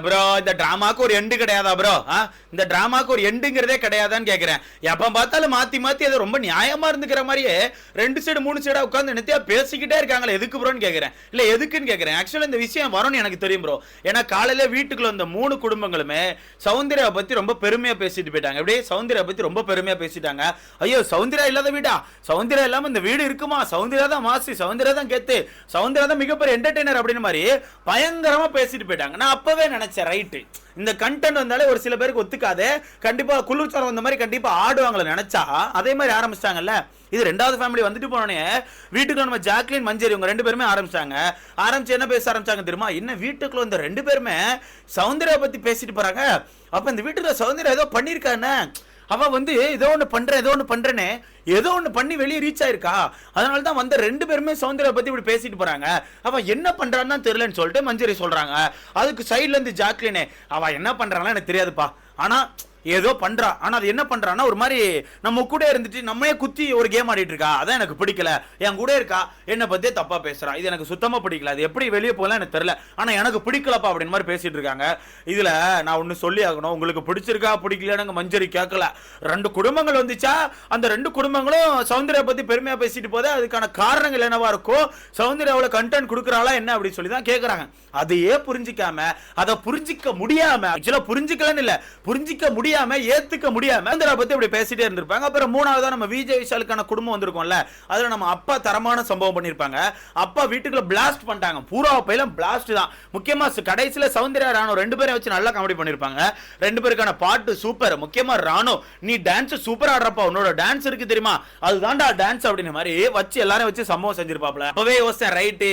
Bro இந்த டிராமாக்கு ஒரு end கிடையாதா ப்ரோ இந்த டிராமாக்கு ஒரு எண்டுங்கிறதே கிடையாதான்னு கேட்குறேன் எப்போ பார்த்தாலும் மாற்றி மாற்றி அது ரொம்ப நியாயமாக இருந்துக்கிற மாதிரியே ரெண்டு சைடு மூணு சைடாக உட்காந்து நித்தியா பேசிக்கிட்டே இருக்காங்களே எதுக்கு ப்ரோன்னு கேட்குறேன் இல்லை எதுக்குன்னு கேட்குறேன் ஆக்சுவலாக இந்த விஷயம் வரும்னு எனக்கு தெரியும் ப்ரோ ஏன்னா காலையில் வீட்டுக்குள்ள வந்த மூணு குடும்பங்களுமே சௌந்தர்யாவை பற்றி ரொம்ப பெருமையாக பேசிட்டு போயிட்டாங்க அப்படியே சௌந்தர்யா பற்றி ரொம்ப பெருமையாக பேசிட்டாங்க ஐயோ சௌந்தர்யா இல்லாத வீடா சௌந்தர்யா இல்லாமல் இந்த வீடு இருக்குமா சௌந்தர்யா தான் மாசி சௌந்தர்யா தான் கெத்து சௌந்தர்யா தான் மிகப்பெரிய என்டர்டைனர் அப்படின்னு மாதிரி பயங்கரமாக பேசிட்டு போயிட்டாங்க நான் அப்பவே நினைச்சேன் ரைட்டு இந்த கண்டென்ட் வந்தாலே ஒரு சில பேருக்கு ஒத்துக்காது. கண்டிப்பா குளிர்ச்சாரம் வந்த மாதிரி கண்டிப்பா ஆடுவாங்களே நினைச்சா அதே மாதிரி ஆரம்பிச்சிட்டாங்கல்ல. இது ரெண்டாவது ஃபேமிலி வந்துட்டு போனோடனே வீட்டுக்குள்ள நம்ம ஜாக்லின் மஞ்சரி இவங்க ரெண்டு பேருமே ஆரம்பிச்சாங்க. ஆரம்பிச்சு என்ன பேச ஆரம்பிச்சாங்க தெரியுமா? என்ன வீட்டுக்குள்ள இந்த ரெண்டு பேருமே சௌந்தர்யா பத்தி பேசிட்டு போறாங்க. அப்ப இந்த வீட்டுல சௌந்தர்யா ஏதோ பண்ணியிருக்காங்க அவ வந்து ஏதோ ஒன்று பண்ணுறேன் ஏதோ ஒன்று பண்றேனே ஏதோ ஒன்று பண்ணி வெளியே ரீச் ஆயிருக்கா? அதனால தான் வந்த ரெண்டு பேருமே சௌந்தர்யா பத்தி இப்படி பேசிட்டு போறாங்க. அவ என்ன பண்றான்னு தான் தெரியலன்னு சொல்லிட்டு மஞ்சரி சொல்றாங்க. அதுக்கு சைடுல இருந்து ஜாக்லினே அவ என்ன பண்றாங்களா எனக்கு தெரியாதுப்பா. ஆனா ஏதோ பண்றா. ஆனா அது என்ன பண்றான்னா ஒரு மாதிரி நம்ம கூட இருந்துட்டு நம்மளே குத்தி ஒரு கேம் ஆடிட்டு இருக்கா? அதான் எனக்கு பிடிக்கல. என் கூட இருக்கா? என்ன பத்தியே தப்பா பேசுறா. இது எனக்கு சுத்தமா பிடிக்கல. அது எப்படி வெளியே போகலாம் எனக்கு தெரியல. ஆனா எனக்கு பிடிக்கலப்பா அப்படின்னு மாதிரி பேசிட்டு இருக்காங்க. இதுல நான் ஒண்ணு சொல்லி ஆகணும். உங்களுக்கு பிடிச்சிருக்கா பிடிக்கலன்னு மஞ்சரி கேட்கல. ரெண்டு குடும்பங்கள் வந்துச்சா? அந்த ரெண்டு குடும்பங்களும் சௌந்தர்யா பத்தி பெருமையா பேசிட்டு போதே அதுக்கான காரணங்கள் என்னவா இருக்கும் சௌந்தர்யா அவ்வளவு கண்டென்ட் கொடுக்குறாளா என்ன அப்படின்னு சொல்லி தான் கேட்கறாங்க அதையே புரிஞ்சிக்காம அதை புரிஞ்சிக்க முடியாம ஆக்சுவலா புரிஞ்சிக்கலன்னு இல்ல புரிஞ்சிக்க முடியாம ஏத்துக்க முடியாம இந்திரா பத்தி இப்படி பேசிட்டே இருந்திருப்பாங்க. அப்புறம் மூணாவதா நம்ம விஜய் விஷாலுக்கான குடும்பம் வந்திருக்கோம்ல அதுல நம்ம அப்பா தரமான சம்பவம் பண்ணிருப்பாங்க. அப்பா வீட்டுக்குள்ள பிளாஸ்ட் பண்ணிட்டாங்க. பூரா பையில பிளாஸ்ட் தான். முக்கியமா கடைசியில சௌந்தர்யா ராணு ரெண்டு பேரும் வச்சு நல்லா காமெடி பண்ணிருப்பாங்க. ரெண்டு பேருக்கான பாட்டு சூப்பர் முக்கியமா ராணு நீ டான்ஸ் சூப்பர் ஆடுறப்பா உன்னோட டான்ஸ் இருக்கு தெரியுமா? அதுதான்டா டான்ஸ் அப்படின்னு மாதிரி வச்சு எல்லாரும் வச்சு சம்பவம் செஞ்சிருப்பாப்ல அப்பவே யோசிச்சேன் ரைட்டு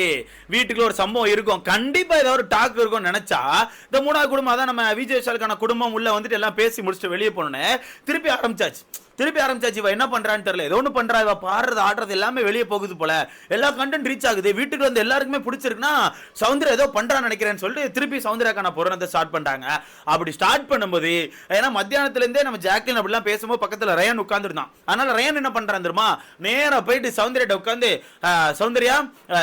வீட்டுக்குள்ள ஒரு சம்பவம் இருக்கும். கண்டிப்பா ஏதாவது ஒரு டாக் இருக்கும்னு நினைச்சா இந்த மூணாவது குடும்பம் அதான் நம்ம விஜய் விஷாலுக்கான குடும்பம் உள்ள வந்துட்டு எல்லாம் பேசி முடிச்சுட்டு வெளியே போனோன்னே திருப்பி ஆரம்பிச்சாச்சு. திருப்பி ஆரம்பிச்சாச்சு இவ என்ன பண்றான்னு தெரியல. ஏதோ ஒன்று பண்றா. இவ பாடுறது ஆடுறது எல்லாமே வெளியே போகுது போல. எல்லா கண்டென்ட் ரீச் ஆகுது. வீட்டுக்கு வந்து எல்லாருக்குமே பிடிச்சிருக்குன்னா சவுந்தர் ஏதோ பண்றான்னு நினைக்கிறேன்னு சொல்லிட்டு திருப்பி சௌந்தர்யாக்கான புராணத்தை ஸ்டார்ட் பண்றாங்க அப்படி ஸ்டார்ட் பண்ணும்போது ஏன்னா மத்தியானத்துல இருந்தே நம்ம ஜாக்லின் அப்படிலாம் பேசும்போது பக்கத்துல ரயான் உட்காந்துருந்தான் அதனால ரயான் என்ன பண்றான் தெரியுமா? நேரா போயிட்டு சௌந்தர்யா உட்காந்து சௌந்தர்யா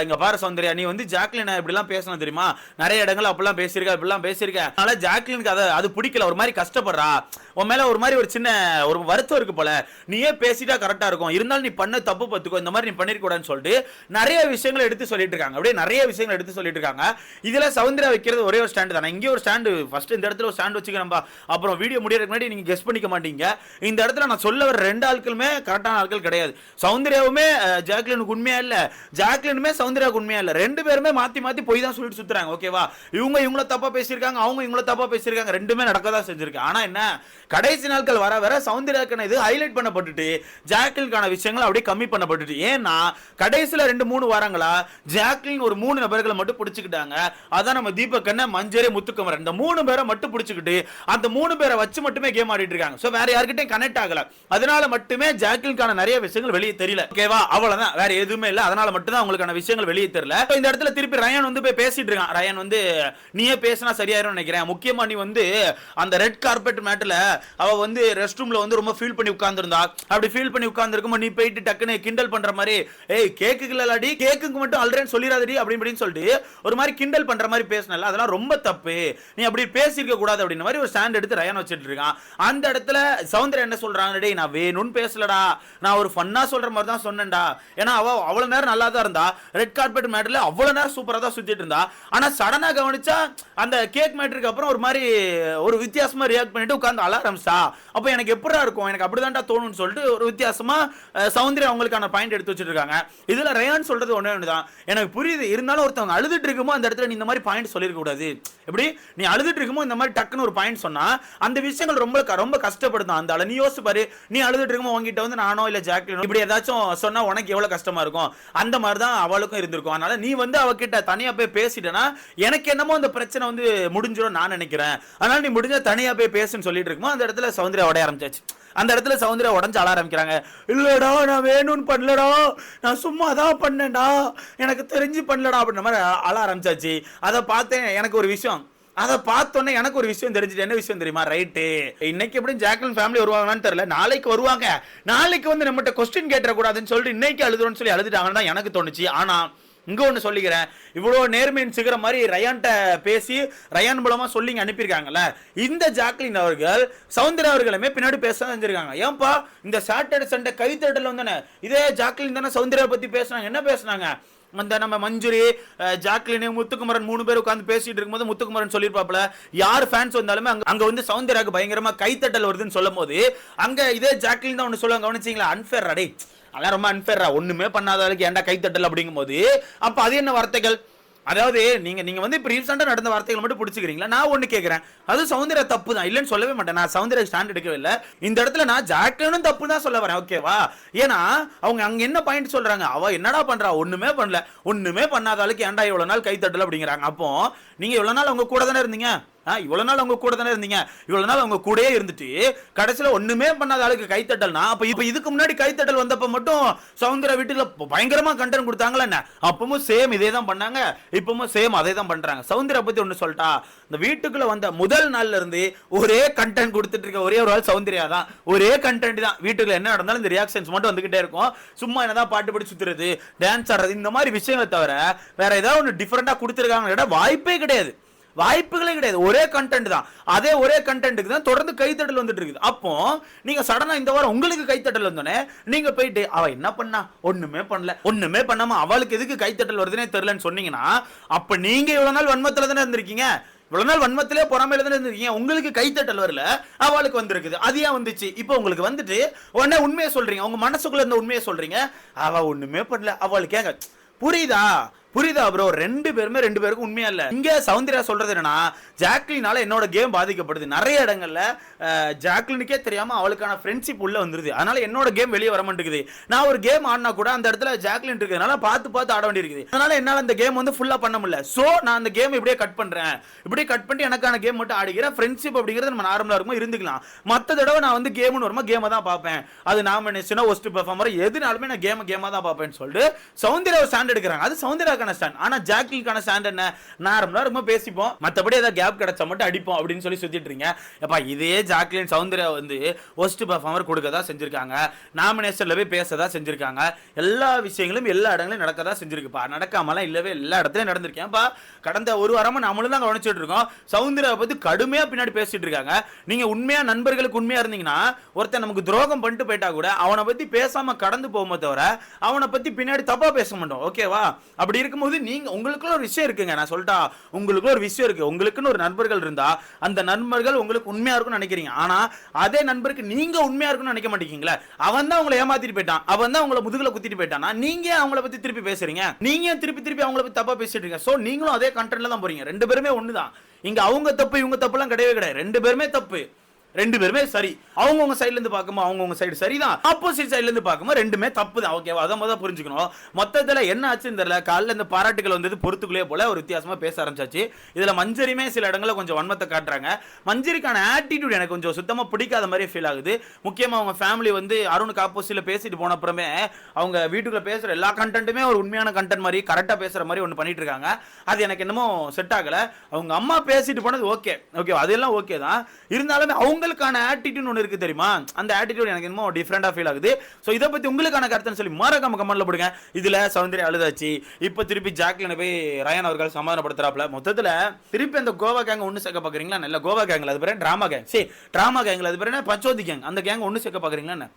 இங்க பாரு சௌந்தர்யா நீ வந்து ஜாக்லின் இப்படிலாம் பேசணும் தெரியுமா? நிறைய இடங்கள் அப்படிலாம் பேசியிருக்க இப்படிலாம் பேசியிருக்க. அதனால ஜாக்லினுக்கு அதை அது பிடிக்கல. ஒரு மாதிரி கஷ்டப்படுறா. உன் மேல ஒரு மாதிரி ஒரு சின்ன ஒரு வருத்தம் இருக்கு போல. நீயே பேசிட்டா கரெக்டா இருக்கும். இருந்தாலும் நீ பண்ண தப்பு பத்துக்கோ இந்த மாதிரி நீ பண்ணிருக்கூடாதுன்னு சொல்லிட்டு நிறைய விஷயங்களை எடுத்து சொல்லிட்டு இருக்காங்க அப்படியே நிறைய விஷயங்கள் எடுத்து சொல்லிட்டு இருக்காங்க இதுல சவுந்தரா வைக்கிறது ஒரே ஒரு ஸ்டாண்ட் தானே. இங்கே ஒரு ஸ்டாண்டு ஃபர்ஸ்ட் இந்த இடத்துல ஒரு ஸ்டாண்ட் வச்சுக்கிறேன்பா. அப்புறம் வீடியோ முடியறதுக்கு முன்னாடி நீங்க கெஸ் பண்ணிக்க மாட்டீங்க. இந்த இடத்துல நான் சொல்ல வர ரெண்டு ஆட்களுமே கரெக்டான ஆட்கள் கிடையாது. சவுந்தர்யாவுமே ஜாக்லினுக்கு உண்மையா இல்ல. ஜாக்லினுமே சவுந்தர்யாவுக்கு உண்மையா இல்ல. ரெண்டு பேருமே மாத்தி மாத்தி போய் தான் சொல்லிட்டு சுத்துறாங்க. ஓகேவா இவங்க இவங்கள தப்பா பேசியிருக்காங்க அவங்க இவங்கள தப்பா பேசியிருக்காங்க. ரெண்டுமே நடக்க தான் செஞ்சிருக்கு. ஆனா என்ன? கடைசி நாட்கள் வர வர சௌந்தர்யாக்கான இது ஹைலைட் பண்ணப்பட்டுட்டு ஜாக்லின்கான விஷயங்கள் அப்படியே கம்மி பண்ணப்பட்டுட்டு. ஏன்னா கடைசியில ரெண்டு மூணு வாரங்களா ஜாக்லின் ஒரு மூணு நபர்களை மட்டும் பிடிச்சிக்கிட்டாங்க. அதான் நம்ம தீபக் அண்ணன் மஞ்சரே முத்துக்குமரன். இந்த மூணு பேரை மட்டும் பிடிச்சிக்கிட்டு அந்த மூணு பேரை வச்சு மட்டுமே கேம் ஆடிட்டு இருக்காங்க. சோ வேற யார்கிட்டயும் கனெக்ட் ஆகல. அதனால மட்டுமே ஜாக்லின்கான நிறைய விஷயங்கள் வெளியே தெரியல. ஓகேவா அவ்வளவுதான். வேற எதுவுமே இல்ல. அதனால மட்டும் தான் உங்களுக்கான விஷயங்கள் வெளியே தெரியல. இந்த இடத்துல திருப்பி ரயன் வந்து போய் பேசிட்டு இருக்கான். ரயன் வந்து நீயே பேசினா சரியாயிரும் நினைக்கிறேன். முக்கியமா நீ வந்து அந்த ரெட் கார்பெட் மேட்ல அவ வந்து ரெஸ்ட் ரூம்ல வந்து ரொம்ப ஃபீல் பண்ணி உட்கார்ந்திருந்தா அப்படி ஃபீல் பண்ணி உட்கார்ந்திருக்கும் நீ போயிட்டு டக்குன்னு கிண்டல் பண்ற மாதிரி ஏய் கேக்குக்கு இல்லடி கேக்குக்கு மட்டும் அல்றேன்னு சொல்லிடாதடி அப்படின்னு சொல்லிட்டு ஒரு மாதிரி கிண்டல் பண்ற மாதிரி பேசினல அதெல்லாம் ரொம்ப தப்பு. நீ அப்படி பேசியிருக்க கூடாது அப்படின்ற மாதிரி ஒரு ஸ்டாண்ட் எடுத்து ரயான் வச்சுட்டு இருக்கான். அந்த இடத்துல சௌந்தர்யா என்ன சொல்றாங்க டேய் நான் வேணும்னு பேசலடா. நான் ஒரு ஃபன்னா சொல்ற மாதிரி தான் சொன்னேன்டா. ஏன்னா அவ அவ்வளவு நேரம் நல்லா தான் இருந்தா. ரெட் கார்பெட் மேட்டர்ல அவ்வளவு நேரம் சூப்பரா தான் சுத்திட்டு இருந்தா. ஆனா சடனா கவனிச்சா அந்த கேக் மேட்டருக்கு அப்புறம் ஒரு மாதிரி ஒரு வித்தியாசமா ரியாக்ட் பண்ணிட்டு உட்காந்து அலாரம்ஸா ஆரம்பிச்சா. அப்போ எனக்கு எப்படா இருக்கும்? எனக்கு அப்படி தான்டா தோணும்னு சொல்லிட்டு ஒரு வித்தியாசமா அஹ், சௌந்தர்யா அவங்களுக்கான பாயிண்ட் எடுத்து வச்சிட்டு இருக்காங்க இதுல ரயான் சொல்றது ஒண்ணே ஒண்ணுதான். எனக்கு புரியுது. இருந்தாலும் ஒருத்தவங்க அழுதுட்டு இருக்குமோ அந்த இடத்துல நீ இந்த மாதிரி பாயிண்ட் சொல்லிருக்க கூடாது. எப்படி? நீ அழுதுட்டு இருக்குமோ இந்த மாதிரி டக்குன்னு ஒரு பாயிண்ட் சொன்னா அந்த விஷயங்கள் ரொம்ப க- ரொம்ப கஷ்டப்படுதான். அந்த ஆளு நீ யோசிப்பாரு நீ அழுதுட்டு இருக்குமோ உங்ககிட்ட வந்து நானோ இல்ல ஜாக்லினோ இப்படி ஏதாச்சும் சொன்னா உனக்கு எவ்வளவு கஷ்டமா இருக்கும்? அந்த மாதிரி தான் அவளுக்கும் இருந்திருக்கும். அதனால நீ வந்து அவகிட்ட தனியா போய் பேசிட்டேன்னா எனக்கு என்னமோ அந்த பிரச்சனை வந்து முடிஞ்சிடும் நான் நினைக்கிறேன். அதனால நீ முடிஞ்சா தனியா போய் பேசுன்னு சொல்லிட்டு இருக்குமோ அந்த இடத்துல சௌந்தர்யா உடைய ஆரம்பிச்சாச்சு. அந்த இடத்துல சௌந்தர்யா உடஞ்சு அழ ஆரம்பிக்கிறாங்க. இல்லடா நான் வேணும்னு பண்ணலடா. நான் சும்மா தான் பண்ணேன்டா. எனக்கு தெரிஞ்சு பண்ணலடா அப்படின்ற மாதிரி அழ- ஆரம்பிச்சாச்சு. அதை பார்த்தேன் எனக்கு ஒரு விஷயம். அதை பார்த்தோன்னே எனக்கு ஒரு விஷயம் தெரிஞ்சுட்டு என்ன விஷயம் தெரியுமா? ரைட்டு. இன்னைக்கு எப்படி ஜாக்லின் ஃபேமிலி வருவாங்கன்னு தெரியல. நாளைக்கு வருவாங்க. நாளைக்கு வந்து நம்மகிட்ட கொஸ்டின் கேட்டக்கூடாதுன்னு சொல்லிட்டு இன்னைக்கு அழுதுறோம்னு சொல்லி அழுதுட்டாங்கன்னு தான் எனக்கு தோணுச்சு. ஆனால் இங்க ஒன்று சொல்லிக்கிறேன். இவ்வளோ நேர்மையின் சிகரம் மாதிரி ரயான்கிட்ட பேசி ரயான் மூலமாக சொல்லிங்க அனுப்பியிருக்காங்கல்ல? இந்த ஜாக்லின் அவர்கள் சௌந்தர்யா அவர்களுமே பின்னாடி பேச செஞ்சிருக்காங்க. ஏன்பா இந்த சாட்டர்டே சண்டே கைத்தட்டல வந்தானே இதே ஜாக்லின் தானே சௌந்தர்யா பற்றி பேசுனாங்க. என்ன பேசுனாங்க? அந்த நம்ம மஞ்சுரி ஜாக்லினு ஜாக்லின் முத்துக்குமரன் மூணு பேர் உட்காந்து பேசிட்டு இருக்கும்போது முத்துக்குமரன் சொல்லியிருப்பாப்ல யார் ஃபேன்ஸ் வந்தாலுமே அங்கே அங்கே வந்து சவுந்தராக்கு பயங்கரமாக கைத்தட்டல் வருதுன்னு சொல்லும் போது அங்கே இதே ஜாக்லின் தான் ஒன்று சொல்லுவாங்க. கவனிச்சிங்களா? அன்ஃபேர் அடே அதெல்லாம் ரொம்ப அன்ஃபேரா ஒண்ணுமே பண்ணாத அளவுக்கு ஏன்டா கைத்தட்டல் அப்படிங்கும்போது அப்ப அது என்ன வார்த்தைகள்? அதாவது நீங்க நீங்க வந்து இப்ப ரீசெண்டா நடந்த வார்த்தைகள் மட்டும் பிடிச்சிக்கிறீங்களா? நான் ஒண்ணு கேட்குறேன் அது சௌந்தர்யா தப்பு தான் இல்லைன்னு சொல்லவே மாட்டேன். நான் சௌந்தர்யா ஸ்டாண்ட் எடுக்கவே இல்லை. இந்த இடத்துல நான் ஜாக்கனும் தப்பு தான் சொல்ல வரேன். ஓகேவா ஏன்னா அவங்க அங்க என்ன பாயிண்ட் சொல்றாங்க? அவ என்னடா பண்றா? ஒண்ணுமே பண்ணல. ஒண்ணுமே பண்ணாத அளவுக்கு ஏன்டா இவ்வளவு நாள் கைத்தட்டல் அப்படிங்கிறாங்க. அப்போ நீங்க இவ்வளவு நாள் அவங்க கூட தானே இருந்தீங்க? ஆ, நாள் அவங்க கூட தானே இருந்தீங்க. இவ்வளோ நாள் அவங்க கூடயே இருந்துட்டு கடைசியில் ஒன்றுமே பண்ணாத ஆளுக்கு கைத்தட்டல்னா அப்போ இப்போ இதுக்கு முன்னாடி கைத்தட்டல் வந்தப்போ மட்டும் சௌந்தர்யா வீட்டில் பயங்கரமாக கண்டென்ட் கொடுத்தாங்களா என்ன? அப்பவும் சேம் இதே தான் பண்ணாங்க. இப்பவும் சேம் அதே தான் பண்ணுறாங்க சவுந்தர பற்றி ஒன்று சொல்லிட்டா இந்த வீட்டுக்குள்ளே வந்த முதல் நாள்ல இருந்து ஒரே கண்டென்ட் கொடுத்துட்டு இருக்க ஒரே ஒரு ஆள் சௌந்தர்யா தான் ஒரே கண்டென்ட் தான். வீட்டுக்குள்ள என்ன நடந்தாலும் இந்த ரியாக்ஷன்ஸ் மட்டும் வந்துகிட்டே இருக்கும். சும்மா என்னதான் பாட்டு படி சுத்துறது டான்ஸ் ஆடுறது இந்த மாதிரி விஷயங்களை தவிர வேற ஏதாவது ஒன்று டிஃப்ரெண்ட்டாக கொடுத்துருக்காங்க வாய்ப்பே கிடையாது. வாய்ப்புகளே கிடையாது. ஒரே கண்டென்ட் தான். அதே ஒரே கண்டென்ட்டுக்கு தான் தொடர்ந்து கைத்தட்டல் வந்துட்டு இருக்குது. அப்போ நீங்க சடனா இந்த வாரம் உங்களுக்கு கைத்தட்டல் வந்தோடனே நீங்க போயிட்டு அவ என்ன பண்ணா? ஒண்ணுமே பண்ணல. ஒண்ணுமே பண்ணாம அவளுக்கு எதுக்கு கைத்தட்டல் வருதுன்னே தெரியலன்னு சொன்னீங்கன்னா அப்ப நீங்க இவ்வளவு நாள் வன்மத்துல தானே இருந்திருக்கீங்க? இவ்வளவு நாள் வன்மத்திலே பொறாமையில தானே இருந்திருக்கீங்க? உங்களுக்கு கைத்தட்டல் வரல. அவளுக்கு வந்திருக்குது. அது ஏன் வந்துச்சு? இப்போ உங்களுக்கு வந்துட்டு உடனே உண்மையை சொல்றீங்க. உங்க மனசுக்குள்ள இருந்த உண்மையை சொல்றீங்க. அவ ஒண்ணுமே பண்ணல. அவளுக்கு ஏங்க புரியுதா? புரியுதா ப்ரோ ரெண்டு பேருமே ரெண்டு பேருக்கும் உண்மையா இல்ல. இங்க சௌந்தர்யா சொல்றது என்னன்னா ஜாக்லினால என்னோட கேம் பாதிக்கப்படுது. நிறைய இடங்கள்ல ஜாக்லினுக்கே தெரியாம அவளுக்கான ஃப்ரெண்ட்ஷிப் உள்ள வந்துருது. அதனால என்னோட கேம் வெளியே வர மாட்டேங்குது. நான் ஒரு கேம் ஆடினா கூட அந்த இடத்துல ஜாக்லின் இருக்கிறதுனால பார்த்து பார்த்து ஆட வேண்டியிருக்குது. அதனால என்னால அந்த கேம் வந்து ஃபுல்லா பண்ண முடியல. சோ நான் அந்த கேம் இப்படியே கட் பண்றேன். இப்படியே கட் பண்ணி எனக்கான கேம் மட்டும் ஆடிக்கிறேன் ஃப்ரெண்ட்ஷிப் அப்படிங்கிறது நம்ம நார்மலா இருக்கும்? இருந்துக்கலாம். மத்த தடவை நான் வந்து கேம்னு வருமா கேமை தான் பார்ப்பேன். அது நாமினேஷனோ ஒஸ்ட் பெர்ஃபார்மர் எதுனாலுமே நான் கேமை கேமா தான் பார்ப்பேன்னு சொல்லிட்டு சௌந்தர்யா ஸ்டாண்ட் எடுக்கிறாங்க. அது சௌந்தர்யாக்கான ஸ்டாண்ட் ஆனா ஜாக்லிக்கான ஸ்டாண்ட் என்ன? நார்மலா ரொம்ப பேசிப்போம். மத்தபடி ஏதாவது கேப் கிடைச்சா மட்டும் அடிப்போம் அப்படின்னு சொல்லி சுத்திட்டு இருக்கீங்க. எப்பா இதே ஜாக்லின் சௌந்தர்யா வந்து ஒஸ்ட் பர்ஃபார்மர் கொடுக்க தான் செஞ்சிருக்காங்க. நாமினேஷன்ல போய் பேசதா செஞ்சிருக்காங்க. எல்லா விஷயங்களும் எல்லா இடங்களும் நடக்க தான் செஞ்சிருக்குப்பா. நடக்காமலாம் இல்லவே எல்லா இடத்துலயும் நடந்திருக்கேன்ப்பா. கடந்த ஒரு வாரமா நம்மளும் தான் கவனிச்சிட்டு இருக்கோம். சௌந்தர்யா பத்தி கடுமையா பின்னாடி பேசிட்டு இருக்காங்க. நீங்க உண்மையா நண்பர்களுக்கு உண்மையா இருந்தீங்கன்னா ஒருத்தன் நமக்கு துரோகம் பண்ணிட்டு போயிட்டா கூட அவனை பத்தி பேசாம கடந்து போகுமே தவிர அவனை பத்தி பின்னாடி தப்பா பேச மாட்டோம். ஓகேவா அப்படி இருக்க இருக்கும்போது நீங்க உங்களுக்குள்ள ஒரு விஷயம் இருக்குங்க. நான் சொல்லிட்டா உங்களுக்குள்ள ஒரு விஷயம் இருக்கு. உங்களுக்குன்னு ஒரு நண்பர்கள் இருந்தா அந்த நண்பர்கள் உங்களுக்கு உண்மையா இருக்கும்னு நினைக்கிறீங்க. ஆனா அதே நண்பருக்கு நீங்க உண்மையா இருக்கும்னு நினைக்க மாட்டேங்கிறீங்களா அவன் தான் உங்களை ஏமாத்திட்டு போயிட்டான். அவன் தான் உங்களை முதுகுல குத்திட்டு போயிட்டானா? நீங்க அவங்கள பத்தி திருப்பி பேசுறீங்க? நீங்க திருப்பி திருப்பி அவங்கள பத்தி தப்பா பேசிட்டு இருக்கீங்க? சோ நீங்களும் அதே கண்டென்ட்ல தான் போறீங்க. ரெண்டு பேருமே ஒண்ணுதான். இங்க அவங்க தப்பு இவங்க தப்புலாம் கிடையவே கிடையாது. ரெண்டு பேருமே தப்பு. ரெண்டு பேருமே சரி. அவங்கவுங்க சைடுல இருந்து பார்க்கும்போது அவங்கவுங்க சைடு சரிதான். ஆப்போசிட் சைடுல இருந்து பார்க்கும்போது ரெண்டுமே தப்பு தான் ஓகேவா அதை மொதல் புரிஞ்சுக்கணும். மொத்தத்தில் என்ன ஆச்சுன்னு தெரியல. காலைல இந்த பாராட்டுகள் வந்தது பொறுத்துக்குள்ளே போல ஒரு வித்தியாசமாக பேச ஆரம்பிச்சாச்சு. இதில் மஞ்சரியுமே சில இடங்களில் கொஞ்சம் வன்மத்தை காட்டுறாங்க. மஞ்சரிக்கான ஆட்டிடியூட் எனக்கு கொஞ்சம் சுத்தமாக பிடிக்காத மாதிரி ஃபீல் ஆகுது. முக்கியமாக அவங்க ஃபேமிலி வந்து அருணுக்கு ஆப்போசிட்டில் பேசிட்டு போன அப்புறமே அவங்க வீட்டுக்குள்ளே பேசுகிற எல்லா கண்டென்ட்டுமே ஒரு உண்மையான கண்டென்ட் மாதிரி கரெக்டாக பேசுகிற மாதிரி ஒன்று பண்ணிட்டு இருக்காங்க. அது எனக்கு என்னமோ செட் ஆகலை. அவங்க அம்மா பேசிட்டு போனது ஓகே ஓகே அதெல்லாம் ஓகே தான். இருந்தாலுமே அவங்க அவங்களுக்கான ஆட்டிடியூட் ஒன்று இருக்கு தெரியுமா? அந்த ஆட்டிடியூட் எனக்கு என்னமோ டிஃப்ரெண்டாக ஃபீல் ஆகுது. ஸோ இதை பற்றி உங்களுக்கான கருத்துன்னு சொல்லி மறக்காம கமெண்ட்ல போடுங்க. இதில் சௌந்தர்யா அழுதாச்சு. இப்போ திருப்பி ஜாக்லினை போய் ரயான் அவர்கள் சமாதானப்படுத்துறாப்ல மொத்தத்தில் திருப்பி அந்த கோவா கேங் ஒன்று சேர்க்க பார்க்குறீங்களா நல்ல கோவா கேங்கில் அது பேர் ட்ராமா கேங் சரி ட்ராமா கேங்கில் அது பேர் என்ன? பச்சோதி கேங் அந்த கேங் ஒன்று சேர்க்க பார்க்குறீங்களா என்ன?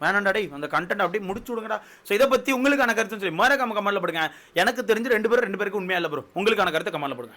வேணாண்டா அந்த கண்டென்ட் அப்படியே முடிச்சு விடுங்கடா. ஸோ இதை பற்றி உங்களுக்கான கருத்துன்னு சொல்லி மறக்காம கமெண்ட்ல போடுங்க. எனக்கு தெரிஞ்சு ரெண்டு பேரும் ரெண்டு பேருக்கு உண்மையாக இல்லை ப்ரோ உங்களுக்கான கருத்தை கமெண்ட்ல போடுங்க.